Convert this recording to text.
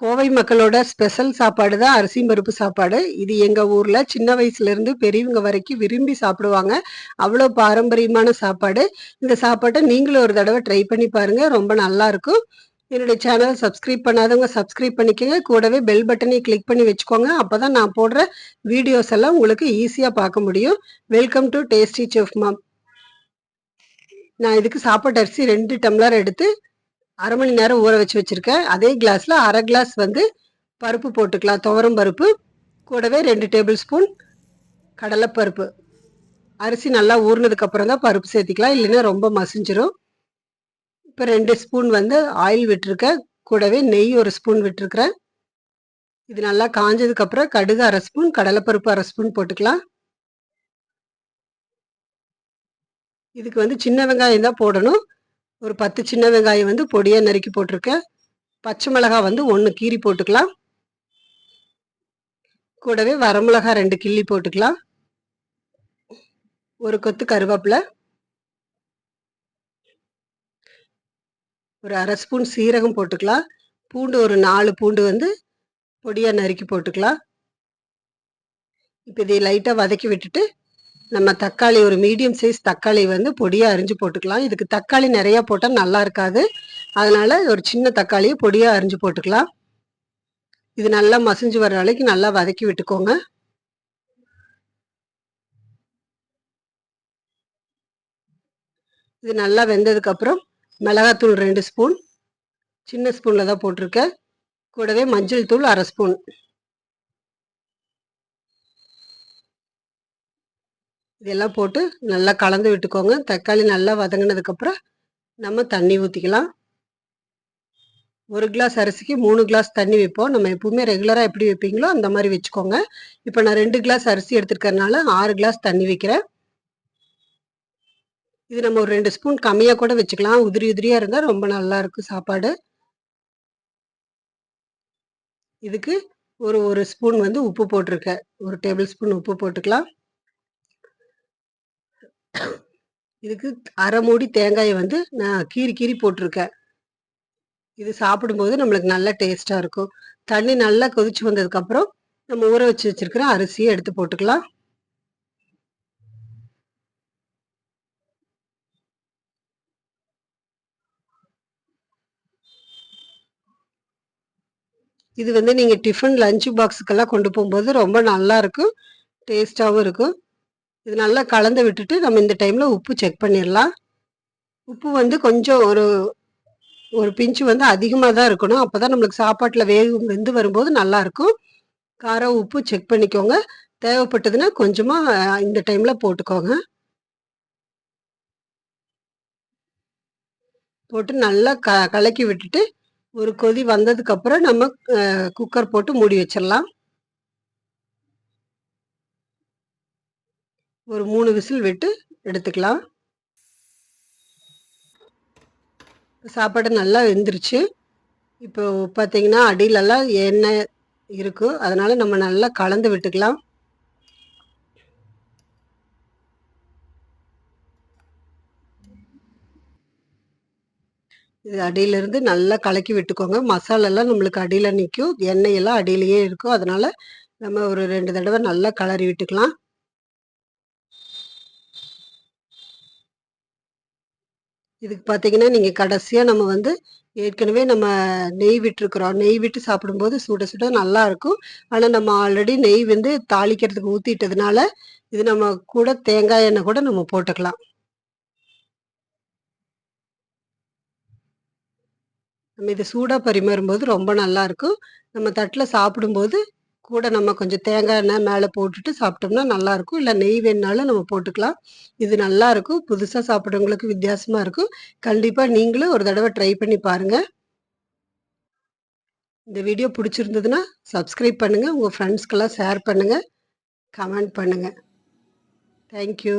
கோவை மக்களோட ஸ்பெஷல் சாப்பாடு தான் அரிசி பருப்பு சாப்பாடு. இது எங்கள் ஊரில் சின்ன வயசுலேருந்து பெரியவங்க வரைக்கும் விரும்பி சாப்பிடுவாங்க. அவ்வளோ பாரம்பரியமான சாப்பாடு. இந்த சாப்பாட்டை நீங்களும் ஒரு தடவை ட்ரை பண்ணி பாருங்கள் ரொம்ப நல்லா இருக்கும். என்னுடைய சேனலை சப்ஸ்கிரைப் பண்ணாதவங்க சப்ஸ்கிரைப் பண்ணிக்கோங்க. கூடவே பெல் பட்டனை கிளிக் பண்ணி வச்சுக்கோங்க. அப்போ தான் நான் போடுற வீடியோஸ் எல்லாம் உங்களுக்கு ஈஸியாக பார்க்க முடியும். Welcome to tasty chef mom நான் இதுக்கு சாப்பாட்டு அரிசி ரெண்டு டம்ளர் எடுத்து அரை மணி நேரம் ஊற வச்சு வச்சுருக்கேன். அதே கிளாஸில் அரை கிளாஸ் வந்து பருப்பு போட்டுக்கலாம். துவரம் பருப்பு கூடவே ரெண்டு டேபிள் ஸ்பூன் கடலைப்பருப்பு. அரிசி நல்லா ஊறினதுக்கப்புறம் தான் பருப்பு சேர்த்திக்கலாம். இல்லைன்னா ரொம்ப மசிஞ்சிரும். இப்போ ரெண்டு ஸ்பூன் வந்து ஆயில் விட்டுருக்கேன். கூடவே நெய் ஒரு ஸ்பூன் விட்டுருக்குறேன். இது நல்லா காஞ்சதுக்கப்புறம் கடுகு அரை ஸ்பூன் கடலைப்பருப்பு அரை ஸ்பூன் போட்டுக்கலாம். இதுக்கு வந்து சின்ன வெங்காயம் தான் போடணும். ஒரு பத்து சின்ன வெங்காயம் வந்து பொடியாக நறுக்கி போட்டிருக்கேன். பச்சை மிளகாய் வந்து ஒன்று கீரி போட்டுக்கலாம். கூடவே வரமிளகா ரெண்டு கிள்ளி போட்டுக்கலாம். ஒரு கொத்து கருவேப்பிலை. ஒரு அரை ஸ்பூன் சீரகம் போட்டுக்கலாம். பூண்டு ஒரு நாலு பூண்டு வந்து பொடியாக நறுக்கி போட்டுக்கலாம். இப்போ இதை லைட்டாக வதக்கி விட்டுட்டு நம்ம தக்காளி ஒரு மீடியம் சைஸ் தக்காளி வந்து பொடியாக அரிஞ்சு போட்டுக்கலாம். இதுக்கு தக்காளி நிறையா போட்டால் நல்லா இருக்காது. அதனால ஒரு சின்ன தக்காளியை பொடியாக அரிஞ்சு போட்டுக்கலாம். இது நல்லா மசிஞ்சு வர அளவுக்கு நல்லா வதக்கி விட்டுக்கோங்க. இது நல்லா வெந்ததுக்கப்புறம் மிளகாத்தூள் ரெண்டு ஸ்பூன் சின்ன ஸ்பூனில் தான் போட்டிருக்கேன். கூடவே மஞ்சள் தூள் அரை ஸ்பூன். இதெல்லாம் போட்டு நல்லா கலந்து விட்டுக்கோங்க. தக்காளி நல்லா வதங்கினதுக்கப்புறம் நம்ம தண்ணி ஊற்றிக்கலாம் ஒரு கிளாஸ் அரிசிக்கு மூணு கிளாஸ் தண்ணி வைப்போம். நம்ம எப்பவுமே ரெகுலராக எப்படி வைப்பீங்களோ அந்த மாதிரி வச்சுக்கோங்க. இப்போ நான் ரெண்டு கிளாஸ் அரிசி எடுத்துருக்கறனால ஆறு கிளாஸ் தண்ணி வைக்கிறேன். இது நம்ம ஒரு ரெண்டு ஸ்பூன் கம்மியாக கூட வச்சுக்கலாம். உதிரி உதிரியாக இருந்தால் ரொம்ப நல்லா இருக்கும் சாப்பாடு. இதுக்கு ஒரு ஒரு ஸ்பூன் வந்து உப்பு போட்டிருக்கேன். ஒரு டேபிள் ஸ்பூன் உப்பு போட்டுக்கலாம். இதுக்கு அரை மூடி தேங்காயை வந்து நான் கீறி கீறி போட்டிருக்கேன். இது சாப்பிடும்போது நம்மளுக்கு நல்ல டேஸ்ட்டாக இருக்கும். தண்ணி நல்லா கொதிச்சு வந்ததுக்கப்புறம் நம்ம ஊற வச்சு வச்சிருக்கிற அரிசியை எடுத்து போட்டுக்கலாம். இது வந்து நீங்கள் டிஃபன் லஞ்ச் பாக்ஸுக்கெல்லாம் கொண்டு போகும்போது ரொம்ப நல்லா இருக்கும். டேஸ்ட்டாகவும் இருக்கும். இது நல்லா கலந்து விட்டுட்டு நம்ம இந்த டைமில் உப்பு செக் பண்ணிடலாம். உப்பு வந்து கொஞ்சம் ஒரு ஒரு பிஞ்சு வந்து அதிகமாக தான் இருக்கணும். அப்போ தான் நம்மளுக்கு சாப்பாட்டில் வேக வெந்து வரும்போது நல்லாயிருக்கும் காரம் உப்பு செக் பண்ணிக்கோங்க. தேவைப்பட்டதுன்னா கொஞ்சமாக இந்த டைமில் போட்டுக்கோங்க. போட்டு நல்லா க கலக்கி விட்டுட்டு ஒரு கொதி வந்ததுக்கப்புறம் நம்ம குக்கர் போட்டு மூடி வச்சிடலாம். ஒரு மூணு விசில் விட்டு எடுத்துக்கலாம். சாப்பாடு நல்லா வெந்துருச்சு. இப்போ பார்த்தீங்கன்னா அடியிலலாம் எண்ணெய் இருக்கும் அதனால் நம்ம நல்லா கலந்து விட்டுக்கலாம். இது அடியிலேருந்து நல்லா கலக்கி விட்டுக்கோங்க. மசாலெல்லாம் நம்மளுக்கு அடியில் நிற்கும் எண்ணெயெல்லாம் அடியிலேயே இருக்கும். அதனால் நம்ம ஒரு ரெண்டு தடவை நல்லா கலரி விட்டுக்கலாம். இதுக்கு பார்த்தீங்கன்னா நீங்கள் கடைசியாக நம்ம வந்து ஏற்கனவே நம்ம நெய் விட்டுருக்குறோம். நெய் விட்டு சாப்பிடும்போது சுட சுட நல்லா இருக்கும். ஆனால் நம்ம ஆல்ரெடி நெய் வந்து தாளிக்கிறதுக்கு ஊற்றிட்டதுனால இது நம்ம கூட தேங்காய் எண்ணெய் கூட நம்ம போட்டுக்கலாம். நம்ம இது சூடாக பரிமாறும்போது ரொம்ப நல்லா இருக்கும். நம்ம தட்டில் சாப்பிடும்போது கூட நம்ம கொஞ்சம் தேங்காய் எண்ணெய் மேலே போட்டுட்டு சாப்பிட்டோம்னா நல்லாயிருக்கும் இல்லை நெய் வேணுனாலும் நம்ம போட்டுக்கலாம். இது நல்லாயிருக்கும் புதுசாக சாப்பிட்றவங்களுக்கு வித்தியாசமாக இருக்கும். கண்டிப்பாக நீங்களும் ஒரு தடவை ட்ரை பண்ணி பாருங்கள் இந்த வீடியோ பிடிச்சிருந்ததுன்னா சப்ஸ்கிரைப் பண்ணுங்கள் உங்கள் ஃப்ரெண்ட்ஸ்க்கெல்லாம் ஷேர் பண்ணுங்கள் கமெண்ட் பண்ணுங்கள் தேங்க்யூ